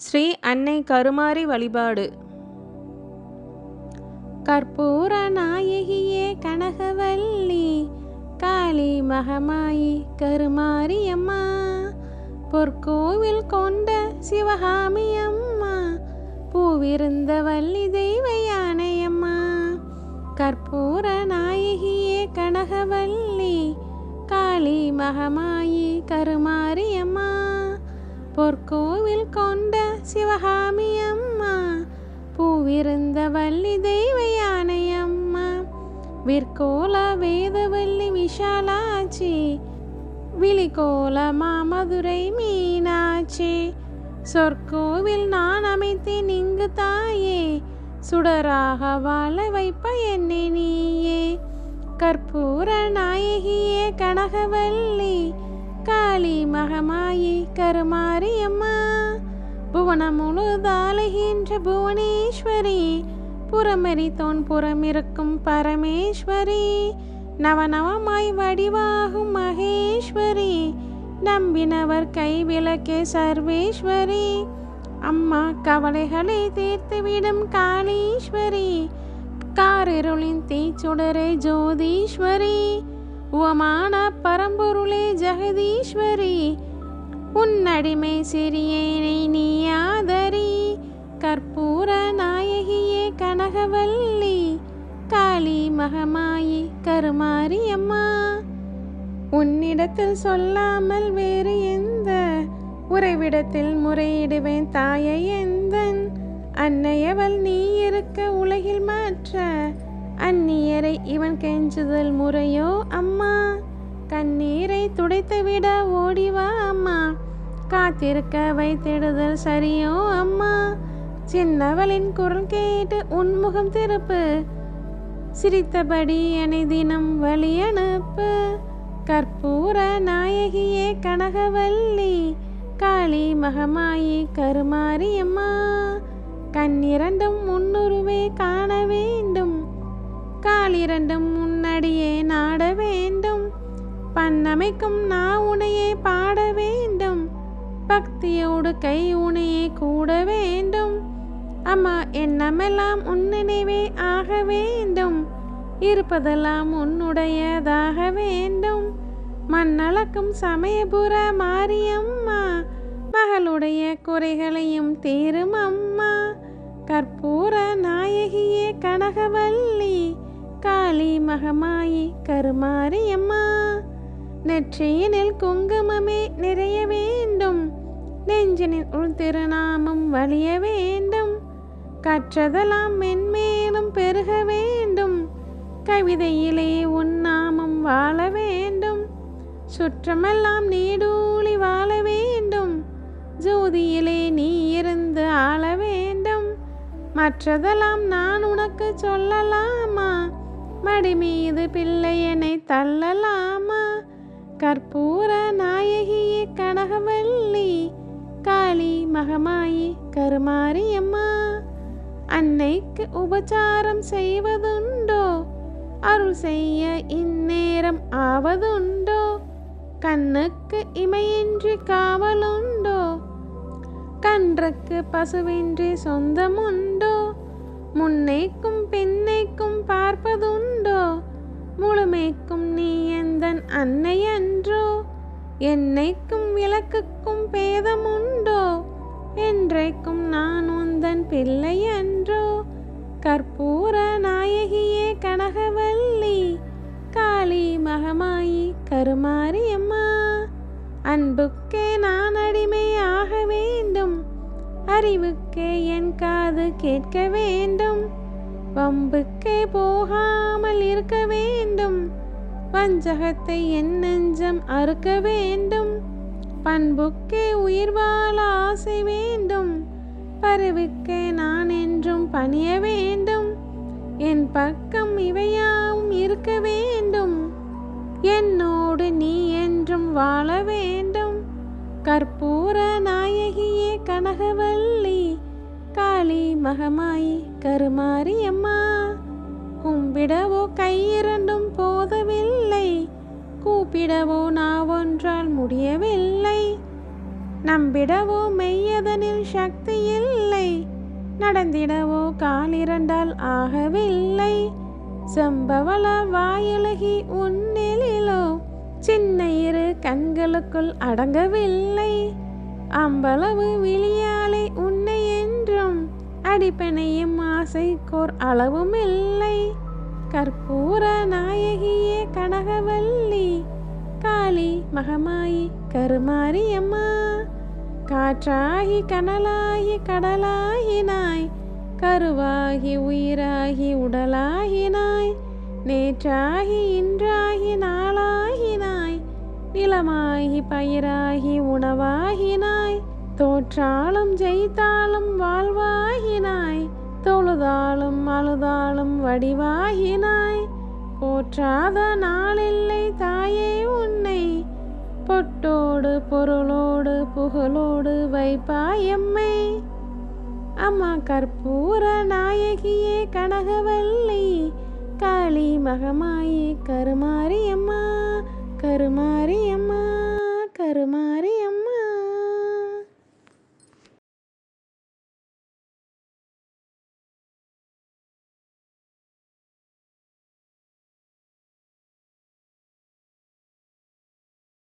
ஸ்ரீ அன்னை கருமாரி வழிபாடு. கற்பூர நாயகியே கனகவல்லி காளி மகமாயி கருமாரி அம்மா. பொற்கோவில் கொண்ட சிவகாமி அம்மா பூவிருந்த வள்ளி தெய்வ யானையம்மா கற்பூர நாயகியே கனகவல்லி காளி மகமாயி கருமாரி அம்மா. பொற்கோவில் கொண்ட சிவகாமி அம்மா பூவிருந்த வள்ளி தெய்வ யானையம்மா விற்கோல வேதவல்லி விஷாலாச்சி விழிகோல மாமதுரை மீனாட்சி சொற்கோவில் நான் அமைத்தேன் இங்கு தாயே சுடராக வாழ வைப்ப என்னை நீயே. கற்பூர நாயகியே கனகவல்லி காளி மகமாயி கருமாரி அம்மா புவனம் முழுதாளுகின்ற புவனேஸ்வரி புறமறி தோன் புறமிருக்கும் பரமேஸ்வரி நவநவமாய் வடிவாகும் மகேஸ்வரி நம்பினவர் கை விளக்கே சர்வேஸ்வரி அம்மா கவலைகளை தீர்த்துவிடும் காளீஸ்வரி காரிருளின் தீச்சுடரே ஜோதீஸ்வரி உவமான பரம்பொருளே ஜெகதீஸ்வரி உன்னடிமை சிறியேனை நீ ஆதரி கற்பூர நாயகியே கனகவல்லி காளி மகமாயி கருமாரி அம்மா. உன்னிடத்தில் சொல்லாமல் வேறு எந்த உறைவிடத்தில் முறையிடுவேன் தாயை எந்தன் அன்னையவள் நீ இருக்க உலகில் மாற்ற அந்நியரை இவன் கெஞ்சுதல் முறையோ அம்மா? கண்ணீரை துடைத்துவிட ஓடிவா அம்மா? காத்திருக்க வைத்திடுதல் சரியோ அம்மா? சின்னவளின் குரல் கேட்டு உன்முகம் திருப்பு. சிரித்தபடி என்னை தினம் வழி அனுப்பு. கற்பூர நாயகியே கனகவல்லி. காளி மகமாயி கருமாரியம்மா. கண்ணிரண்டும் முன்னுருவே காண வேண்டும். காலிரண்டும் முன்னடியே நாட வேண்டும். பண்ணமைக்கும் நா உனையே பாட வேண்டும். பக்தியோடு கை உனையே கூட வேண்டும். அம்மா எண்ணமெல்லாம் உன் நினைவே ஆக வேண்டும். இருப்பதெல்லாம் உன்னுடையதாக வேண்டும். மண்ணளக்கும் சமயபுர மாரியம்மா மகளுடைய குறைகளையும் தீரும் அம்மா. கற்பூர நாயகியே கனகவல்லி காளி மகமாயி கருமாரியம்மா நெற்றியினில் குங்குமமே நிறைய வேண்டும் நெஞ்சினில் உள் திருநாமம் வலிய வேண்டும் கற்றதெல்லாம் மென்மேலும் பெருக வேண்டும் கவிதையிலே உன்னாமம் வாழ வேண்டும் சுற்றமெல்லாம் நீடூழி வாழ வேண்டும் ஜோதியிலே நீ இருந்து ஆள வேண்டும் மற்றதெல்லாம் நான் உனக்கு சொல்லலாமா? மடி மீது பிள்ளையனை தள்ளலாமா? கற்பூர நாயகியே கனகவல்லி காளி மகமாயி கருமாரியம்மா அன்னைக்கு உபச்சாரம் செய்வதுண்டோ? அருள் செய்ய இந்நேரம் ஆவதுண்டோ? கண்ணுக்கு இமையின்றி காவலுண்டோ? கன்றுக்கு பசுவின்றி சொந்தமுண்டோ? முன்னைக்கும் பின்னைக்கும் பார்ப்பதுண்டோ? முழுமைக்கும் நீ எந்தன் அன்னை அன்றோ என்னைக்கும் விளக்குக்கும் பேதமுண்டோ? என்றைக்கும் நான் உந்தன் பிள்ளை அன்றோ கற்பூர நாயகியே கனகவல்லி காளி மகமாயி கருமாரி அம்மா அன்புக்கே நான் அடிமை ஆக வேண்டும் அறிவுக்கே என் காது கேட்க வேண்டும். வம்புக்கே போகாமல் இருக்க வேண்டும். வஞ்சகத்தை என் நெஞ்சம் அறுக்க வேண்டும். பண்புக்கே உயிர் வாழ ஆசை வேண்டும். பருவுக்கே நான் என்றும் பணிய வேண்டும். என் பக்கம் இவையாவும் இருக்க வேண்டும். என்னோடு நீ என்றும் வாழ வேண்டும். கற்பூர நாயகியே கனகவல்ல. மகமாயி கருமாரி அம்மா கும்பிடவோ கையிரண்டும் போதவில்லை கூப்பிடவோ நாவொன்றால் முடியவில்லை. நம்பிடவோ மெய்யதனில் சக்தி இல்லை நடந்திடவோ காலிரண்டால் ஆகவில்லை. செம்பவள வாயுலகி உன்னிலோ சின்ன இரு கண்களுக்குள் அடங்கவில்லை. அம்பளவு விழியாலே உன்னை அடிப்பனையும் ஆசைக்கோர் அளவும் இல்லை கற்பூர நாயகியே கனகவல்லி. காளி மகமாயி கருமாரியம்மா. காற்றாகி கனலாகி கடலாகினாய். கருவாகி உயிராகி உடலாகினாய். நேற்றாகி இன்றாகி நாளாகினாய். நிலமாகி பயிராகி உணவாகினாய். தோற்றாலும் ஜெயித்தாலும் வாழ்வாகினாய் தொழுதாலும் அழுதாலும் வடிவாகினாய் போற்றாத நாளில்லை தாயே உன்னை பொட்டோடு பொருளோடு புகழோடு வைப்பாயம்மை அம்மா கற்பூர நாயகியே கனகவல்லி காளி மகமாயே கருமாரியம்மா கருமாரியம்மா கருமாரியம்மா